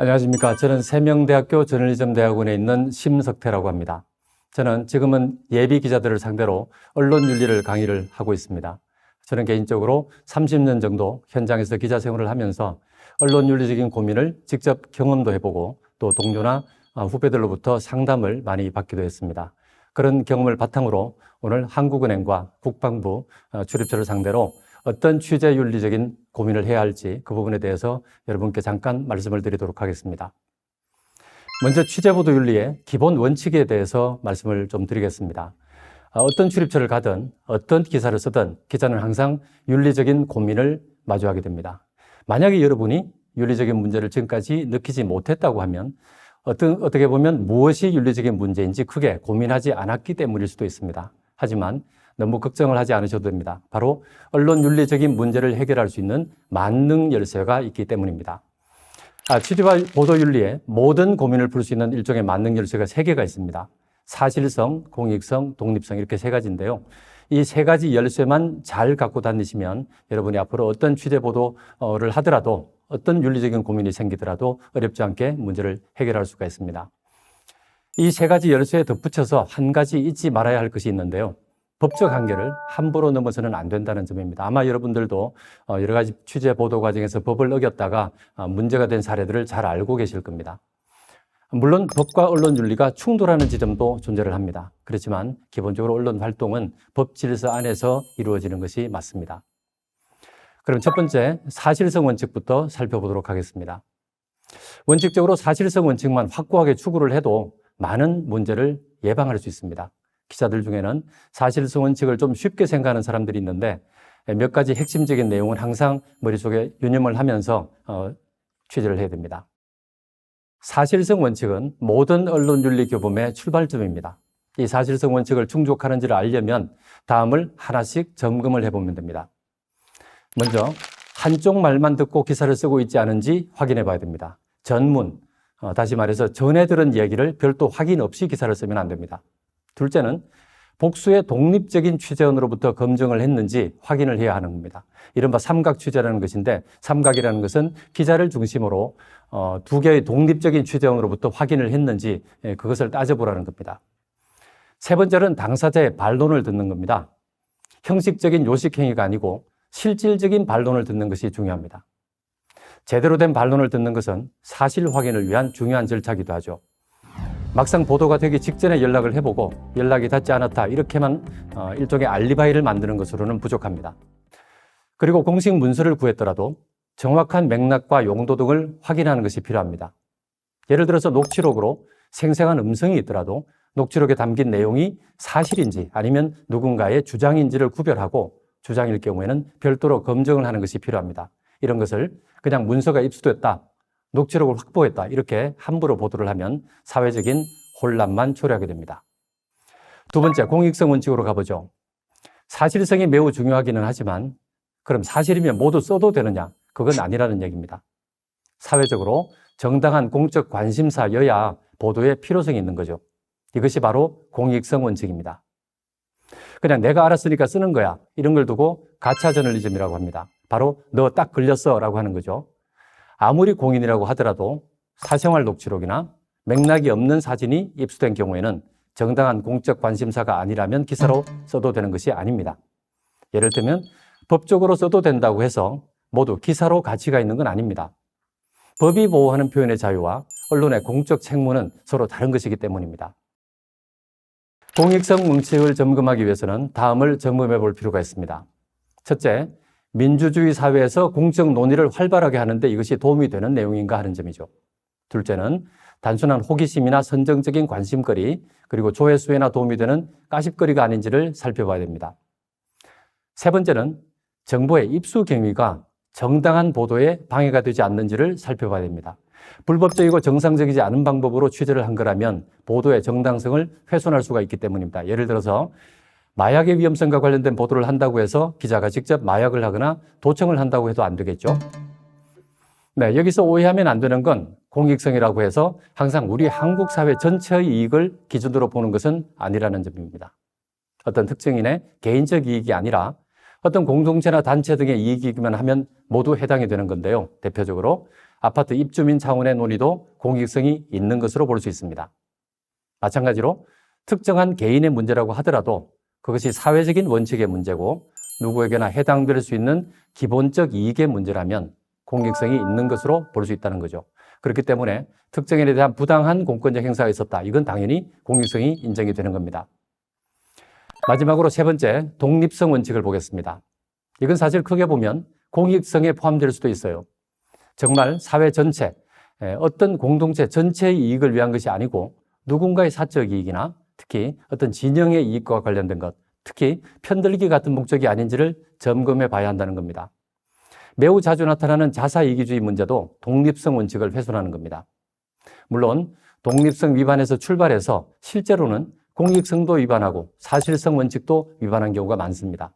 안녕하십니까. 저는 세명대학교 저널리즘 대학원에 있는 심석태라고 합니다. 저는 지금은 예비 기자들을 상대로 언론 윤리를 강의를 하고 있습니다. 저는 개인적으로 30년 정도 현장에서 기자 생활을 하면서 언론 윤리적인 고민을 직접 경험도 해보고 또 동료나 어, 후배들로부터 상담을 많이 받기도 했습니다. 그런 경험을 바탕으로 오늘 한국은행과 국방부 어, 출입처를 상대로 어떤 취재 윤리적인 고민을 해야 할지 그 부분에 대해서 여러분께 잠깐 말씀을 드리도록 하겠습니다. 먼저 취재보도 윤리의 기본 원칙에 대해서 말씀을 좀 드리겠습니다. 어, 어떤 출입처를 가든 어떤 기사를 쓰든 기자는 항상 윤리적인 고민을 마주하게 됩니다. 만약에 여러분이 윤리적인 문제를 지금까지 느끼지 못했다고 하면 어떤, 어떻게 보면 무엇이 윤리적인 문제인지 크게 고민하지 않았기 때문일 수도 있습니다. 하지만 너무 걱정을 하지 않으셔도 됩니다. 바로 언론 윤리적인 문제를 해결할 수 있는 만능 열쇠가 있기 때문입니다. 아, 취재와 보도 윤리에 모든 고민을 풀 수 있는 일종의 만능 열쇠가 세 개가 있습니다. 사실성, 공익성, 독립성 이렇게 세 가지인데요. 이 세 가지 열쇠만 잘 갖고 다니시면 여러분이 앞으로 어떤 취재 보도를 하더라도 어떤 윤리적인 고민이 생기더라도 어렵지 않게 문제를 해결할 수가 있습니다. 이 세 가지 열쇠에 덧붙여서 한 가지 잊지 말아야 할 것이 있는데요. 법적 한계를 함부로 넘어서는 안 된다는 점입니다. 아마 여러분들도 어, 여러 가지 취재 보도 과정에서 법을 어겼다가 어, 문제가 된 사례들을 잘 알고 계실 겁니다. 물론 법과 언론 윤리가 충돌하는 지점도 존재를 합니다. 그렇지만 기본적으로 언론 활동은 법 질서 안에서 이루어지는 것이 맞습니다. 그럼 첫 번째 사실성 원칙부터 살펴보도록 하겠습니다. 원칙적으로 사실성 원칙만 확고하게 추구를 해도 많은 문제를 예방할 수 있습니다. 기자들 중에는 사실성 원칙을 좀 쉽게 생각하는 사람들이 있는데 몇 가지 핵심적인 내용은 항상 머릿속에 유념을 하면서 어, 취재를 해야 됩니다. 사실성 원칙은 모든 언론 윤리 교범의 출발점입니다. 이 사실성 원칙을 충족하는지를 알려면 다음을 하나씩 점검을 해보면 됩니다. 먼저 한쪽 말만 듣고 기사를 쓰고 있지 않은지 확인해 봐야 됩니다. 전문, 어, 다시 말해서 전해 들은 얘기를 별도 확인 없이 기사를 쓰면 안 됩니다. 둘째는 복수의 독립적인 취재원으로부터 검증을 했는지 확인을 해야 하는 겁니다. 이른바 삼각 취재라는 것인데 삼각이라는 것은 기자를 중심으로 어, 두 개의 독립적인 취재원으로부터 확인을 했는지 예, 그것을 따져보라는 겁니다. 세 번째는 당사자의 반론을 듣는 겁니다. 형식적인 요식행위가 아니고 실질적인 반론을 듣는 것이 중요합니다. 제대로 된 반론을 듣는 것은 사실 확인을 위한 중요한 절차기도 하죠. 막상 보도가 되기 직전에 연락을 해보고 연락이 닿지 않았다 이렇게만 어, 일종의 알리바이를 만드는 것으로는 부족합니다. 그리고 공식 문서를 구했더라도 정확한 맥락과 용도 등을 확인하는 것이 필요합니다. 예를 들어서 녹취록으로 생생한 음성이 있더라도 녹취록에 담긴 내용이 사실인지 아니면 누군가의 주장인지를 구별하고 주장일 경우에는 별도로 검증을 하는 것이 필요합니다. 이런 것을 그냥 문서가 입수됐다, 녹취록을 확보했다 이렇게 함부로 보도를 하면 사회적인 혼란만 초래하게 됩니다. 두 번째, 공익성 원칙으로 가보죠. 사실성이 매우 중요하기는 하지만 그럼 사실이면 모두 써도 되느냐? 그건 아니라는 얘기입니다. 사회적으로 정당한 공적 관심사여야 보도에 필요성이 있는 거죠. 이것이 바로 공익성 원칙입니다. 그냥 내가 알았으니까 쓰는 거야. 이런 걸 두고 가차 저널리즘이라고 합니다. 바로 너 딱 걸렸어 라고 하는 거죠. 아무리 공인이라고 하더라도 사생활 녹취록이나 맥락이 없는 사진이 입수된 경우에는 정당한 공적 관심사가 아니라면 기사로 써도 되는 것이 아닙니다. 예를 들면 법적으로 써도 된다고 해서 모두 기사로 가치가 있는 건 아닙니다. 법이 보호하는 표현의 자유와 언론의 공적 책무는 서로 다른 것이기 때문입니다. 공익성 원칙을 점검하기 위해서는 다음을 점검해 볼 필요가 있습니다. 첫째, 민주주의 사회에서 공적 논의를 활발하게 하는데 이것이 도움이 되는 내용인가 하는 점이죠. 둘째는 단순한 호기심이나 선정적인 관심거리, 그리고 조회수에나 도움이 되는 까십거리가 아닌지를 살펴봐야 됩니다. 세 번째는 정보의 입수 경위가 정당한 보도에 방해가 되지 않는지를 살펴봐야 됩니다. 불법적이고 정상적이지 않은 방법으로 취재를 한 거라면 보도의 정당성을 훼손할 수가 있기 때문입니다. 예를 들어서 마약의 위험성과 관련된 보도를 한다고 해서 기자가 직접 마약을 하거나 도청을 한다고 해도 안 되겠죠. 네, 여기서 오해하면 안 되는 건 공익성이라고 해서 항상 우리 한국 사회 전체의 이익을 기준으로 보는 것은 아니라는 점입니다. 어떤 특정인의 개인적 이익이 아니라 어떤 공동체나 단체 등의 이익이기만 하면 모두 해당이 되는 건데요. 대표적으로 아파트 입주민 차원의 논의도 공익성이 있는 것으로 볼 수 있습니다. 마찬가지로 특정한 개인의 문제라고 하더라도 그것이 사회적인 원칙의 문제고 누구에게나 해당될 수 있는 기본적 이익의 문제라면 공익성이 있는 것으로 볼 수 있다는 거죠. 그렇기 때문에 특정인에 대한 부당한 공권적 행사가 있었다. 이건 당연히 공익성이 인정이 되는 겁니다. 마지막으로 세 번째, 독립성 원칙을 보겠습니다. 이건 사실 크게 보면 공익성에 포함될 수도 있어요. 정말 사회 전체, 어떤 공동체 전체의 이익을 위한 것이 아니고 누군가의 사적 이익이나 특히 어떤 진영의 이익과 관련된 것, 특히 편들기 같은 목적이 아닌지를 점검해 봐야 한다는 겁니다. 매우 자주 나타나는 자사이기주의 문제도 독립성 원칙을 훼손하는 겁니다. 물론 독립성 위반에서 출발해서 실제로는 공익성도 위반하고 사실성 원칙도 위반한 경우가 많습니다.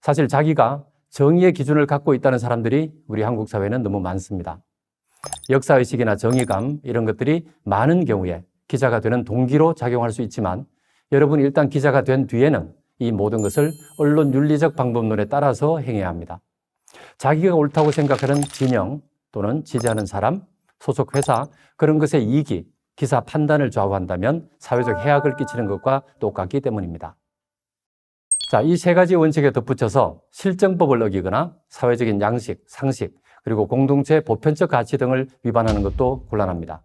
사실 자기가 정의의 기준을 갖고 있다는 사람들이 우리 한국 사회는 너무 많습니다. 역사의식이나 정의감 이런 것들이 많은 경우에 기자가 되는 동기로 작용할 수 있지만 여러분 일단 기자가 된 뒤에는 이 모든 것을 언론 윤리적 방법론에 따라서 행해야 합니다. 자기가 옳다고 생각하는 진영 또는 지지하는 사람, 소속 회사 그런 것의 이익이 기사 판단을 좌우한다면 사회적 해악을 끼치는 것과 똑같기 때문입니다. 자, 이 세 가지 원칙에 덧붙여서 실정법을 어기거나 사회적인 양식, 상식, 그리고 공동체 보편적 가치 등을 위반하는 것도 곤란합니다.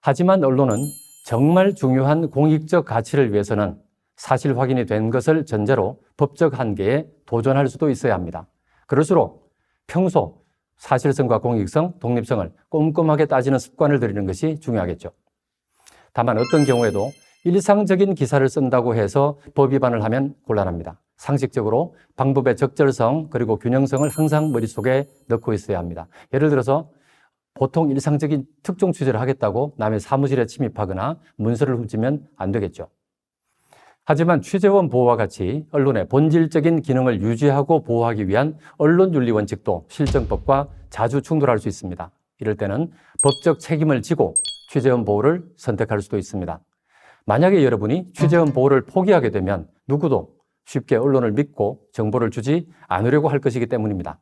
하지만 언론은 정말 중요한 공익적 가치를 위해서는 사실 확인이 된 것을 전제로 법적 한계에 도전할 수도 있어야 합니다. 그럴수록 평소 사실성과 공익성, 독립성을 꼼꼼하게 따지는 습관을 들이는 것이 중요하겠죠. 다만 어떤 경우에도 일상적인 기사를 쓴다고 해서 법 위반을 하면 곤란합니다. 상식적으로 방법의 적절성 그리고 균형성을 항상 머릿속에 넣고 있어야 합니다. 예를 들어서 보통 일상적인 특종 취재를 하겠다고 남의 사무실에 침입하거나 문서를 훔치면 안 되겠죠. 하지만 취재원 보호와 같이 언론의 본질적인 기능을 유지하고 보호하기 위한 언론윤리 원칙도 실정법과 자주 충돌할 수 있습니다. 이럴 때는 법적 책임을 지고 취재원 보호를 선택할 수도 있습니다. 만약에 여러분이 취재원 보호를 포기하게 되면 누구도 쉽게 언론을 믿고 정보를 주지 않으려고 할 것이기 때문입니다.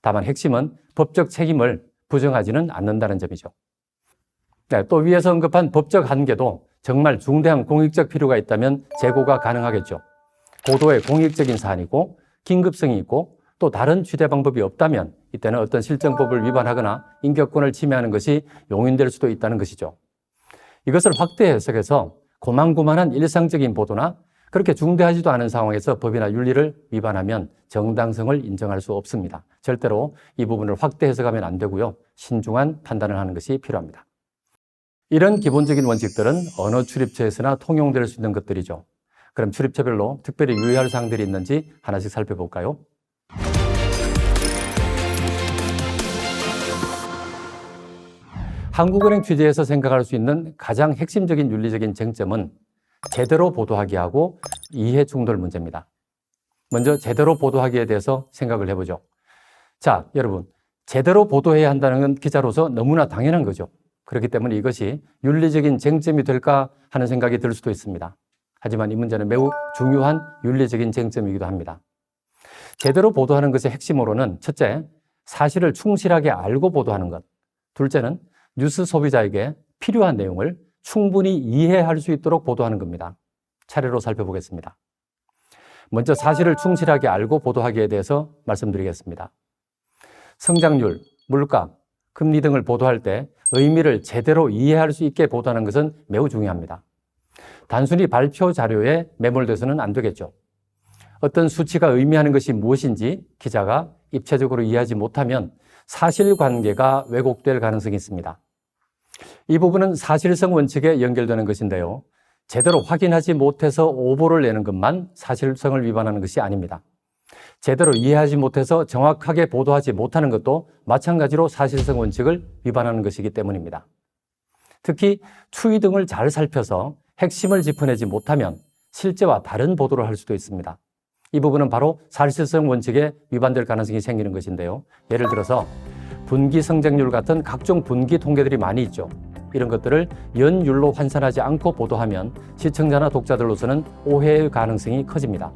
다만 핵심은 법적 책임을 부정하지는 않는다는 점이죠. 네, 또 위에서 언급한 법적 한계도 정말 중대한 공익적 필요가 있다면 재고가 가능하겠죠. 고도의 공익적인 사안이고 긴급성이 있고 또 다른 취재 방법이 없다면 이때는 어떤 실정법을 위반하거나 인격권을 침해하는 것이 용인될 수도 있다는 것이죠. 이것을 확대 해석해서 고만고만한 일상적인 보도나 그렇게 중대하지도 않은 상황에서 법이나 윤리를 위반하면 정당성을 인정할 수 없습니다. 절대로 이 부분을 확대 해석하면 안 되고요. 신중한 판단을 하는 것이 필요합니다. 이런 기본적인 원칙들은 언어 출입처에서나 통용될 수 있는 것들이죠. 그럼 출입처별로 특별히 유의할 사항들이 있는지 하나씩 살펴볼까요? 한국은행 취재에서 생각할 수 있는 가장 핵심적인 윤리적인 쟁점은 제대로 보도하기 하고 이해 충돌 문제입니다. 먼저 제대로 보도하기에 대해서 생각을 해보죠. 자, 여러분. 제대로 보도해야 한다는 건 기자로서 너무나 당연한 거죠. 그렇기 때문에 이것이 윤리적인 쟁점이 될까 하는 생각이 들 수도 있습니다. 하지만 이 문제는 매우 중요한 윤리적인 쟁점이기도 합니다. 제대로 보도하는 것의 핵심으로는 첫째, 사실을 충실하게 알고 보도하는 것. 둘째는 뉴스 소비자에게 필요한 내용을 충분히 이해할 수 있도록 보도하는 겁니다. 차례로 살펴보겠습니다. 먼저 사실을 충실하게 알고 보도하기에 대해서 말씀드리겠습니다. 성장률, 물가, 금리 등을 보도할 때 의미를 제대로 이해할 수 있게 보도하는 것은 매우 중요합니다. 단순히 발표 자료에 매몰돼서는 안 되겠죠. 어떤 수치가 의미하는 것이 무엇인지 기자가 입체적으로 이해하지 못하면 사실관계가 왜곡될 가능성이 있습니다. 이 부분은 사실성 원칙에 연결되는 것인데요. 제대로 확인하지 못해서 오보를 내는 것만 사실성을 위반하는 것이 아닙니다. 제대로 이해하지 못해서 정확하게 보도하지 못하는 것도 마찬가지로 사실성 원칙을 위반하는 것이기 때문입니다. 특히 추이 등을 잘 살펴서 핵심을 짚어내지 못하면 실제와 다른 보도를 할 수도 있습니다. 이 부분은 바로 사실성 원칙에 위반될 가능성이 생기는 것인데요. 예를 들어서 분기 성장률 같은 각종 분기 통계들이 많이 있죠. 이런 것들을 연율로 환산하지 않고 보도하면 시청자나 독자들로서는 오해의 가능성이 커집니다.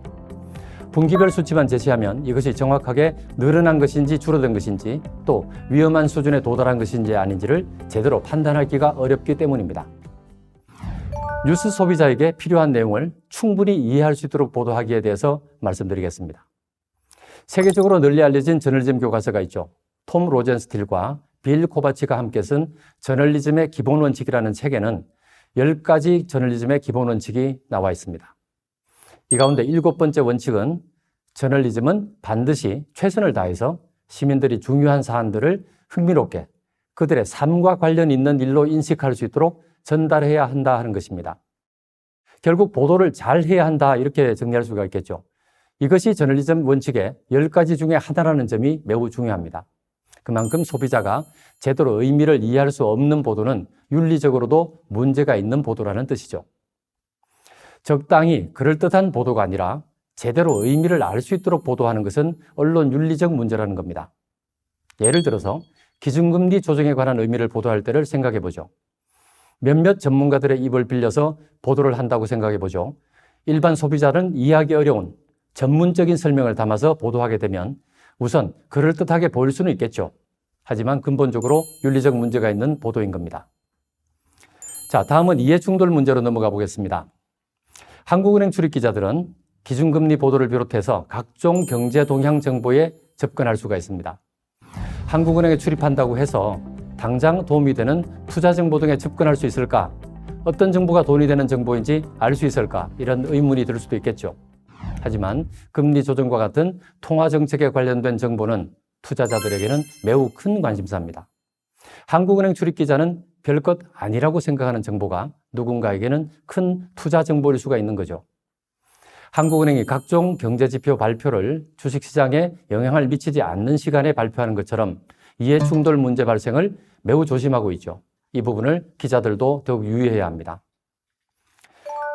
분기별 수치만 제시하면 이것이 정확하게 늘어난 것인지 줄어든 것인지 또 위험한 수준에 도달한 것인지 아닌지를 제대로 판단하기가 어렵기 때문입니다. 뉴스 소비자에게 필요한 내용을 충분히 이해할 수 있도록 보도하기에 대해서 말씀드리겠습니다. 세계적으로 널리 알려진 저널리즘 교과서가 있죠. 톰 로젠스틸과 빌 코바치가 함께 쓴 저널리즘의 기본 원칙이라는 책에는 10가지 저널리즘의 기본 원칙이 나와 있습니다. 이 가운데 일곱 번째 원칙은 저널리즘은 반드시 최선을 다해서 시민들이 중요한 사안들을 흥미롭게 그들의 삶과 관련 있는 일로 인식할 수 있도록 전달해야 한다 하는 것입니다. 결국 보도를 잘 해야 한다 이렇게 정리할 수가 있겠죠. 이것이 저널리즘 원칙의 10가지 중에 하나라는 점이 매우 중요합니다. 그만큼 소비자가 제대로 의미를 이해할 수 없는 보도는 윤리적으로도 문제가 있는 보도라는 뜻이죠. 적당히 그럴듯한 보도가 아니라 제대로 의미를 알 수 있도록 보도하는 것은 언론 윤리적 문제라는 겁니다. 예를 들어서 기준금리 조정에 관한 의미를 보도할 때를 생각해 보죠. 몇몇 전문가들의 입을 빌려서 보도를 한다고 생각해 보죠. 일반 소비자는 이해하기 어려운 전문적인 설명을 담아서 보도하게 되면 우선 그럴듯하게 보일 수는 있겠죠. 하지만 근본적으로 윤리적 문제가 있는 보도인 겁니다. 자, 다음은 이해 충돌 문제로 넘어가 보겠습니다. 한국은행 출입 기자들은 기준금리 보도를 비롯해서 각종 경제 동향 정보에 접근할 수가 있습니다. 한국은행에 출입한다고 해서 당장 도움이 되는 투자 정보 등에 접근할 수 있을까? 어떤 정보가 돈이 되는 정보인지 알 수 있을까? 이런 의문이 들 수도 있겠죠. 하지만 금리 조정과 같은 통화 정책에 관련된 정보는 투자자들에게는 매우 큰 관심사입니다. 한국은행 출입 기자는 별것 아니라고 생각하는 정보가 누군가에게는 큰 투자 정보일 수가 있는 거죠. 한국은행이 각종 경제지표 발표를 주식시장에 영향을 미치지 않는 시간에 발표하는 것처럼 이해 충돌 문제 발생을 매우 조심하고 있죠. 이 부분을 기자들도 더욱 유의해야 합니다.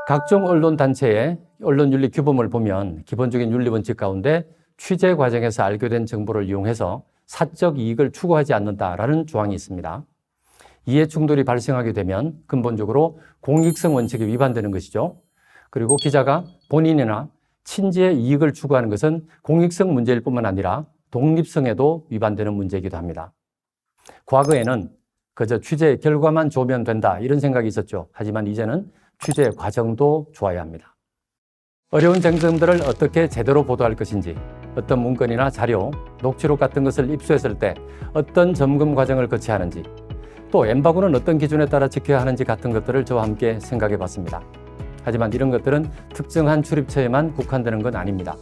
각종 언론 단체의 언론 윤리 규범을 보면 기본적인 윤리 원칙 가운데 취재 과정에서 알게 된 정보를 이용해서 사적 이익을 추구하지 않는다라는 조항이 있습니다. 이해 충돌이 발생하게 되면 근본적으로 공익성 원칙에 위반되는 것이죠. 그리고 기자가 본인이나 친지의 이익을 추구하는 것은 공익성 문제일 뿐만 아니라 독립성에도 위반되는 문제이기도 합니다. 과거에는 그저 취재 결과만 좋으면 된다 이런 생각이 있었죠. 하지만 이제는 취재 과정도 좋아야 합니다. 어려운 쟁점들을 어떻게 제대로 보도할 것인지, 어떤 문건이나 자료, 녹취록 같은 것을 입수했을 때 어떤 점검 과정을 거쳐야 하는지, 또 엠바고는 어떤 기준에 따라 지켜야 하는지 같은 것들을 저와 함께 생각해 봤습니다. 하지만 이런 것들은 특정한 출입처에만 국한되는 건 아닙니다.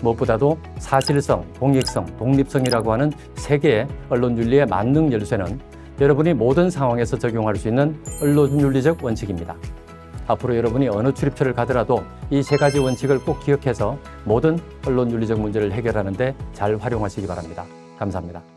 무엇보다도 사실성, 공익성, 독립성이라고 하는 세 개의 언론 윤리의 만능 열쇠는 여러분이 모든 상황에서 적용할 수 있는 언론 윤리적 원칙입니다. 앞으로 여러분이 어느 출입처를 가더라도 이 세 가지 원칙을 꼭 기억해서 모든 언론 윤리적 문제를 해결하는데 잘 활용하시기 바랍니다. 감사합니다.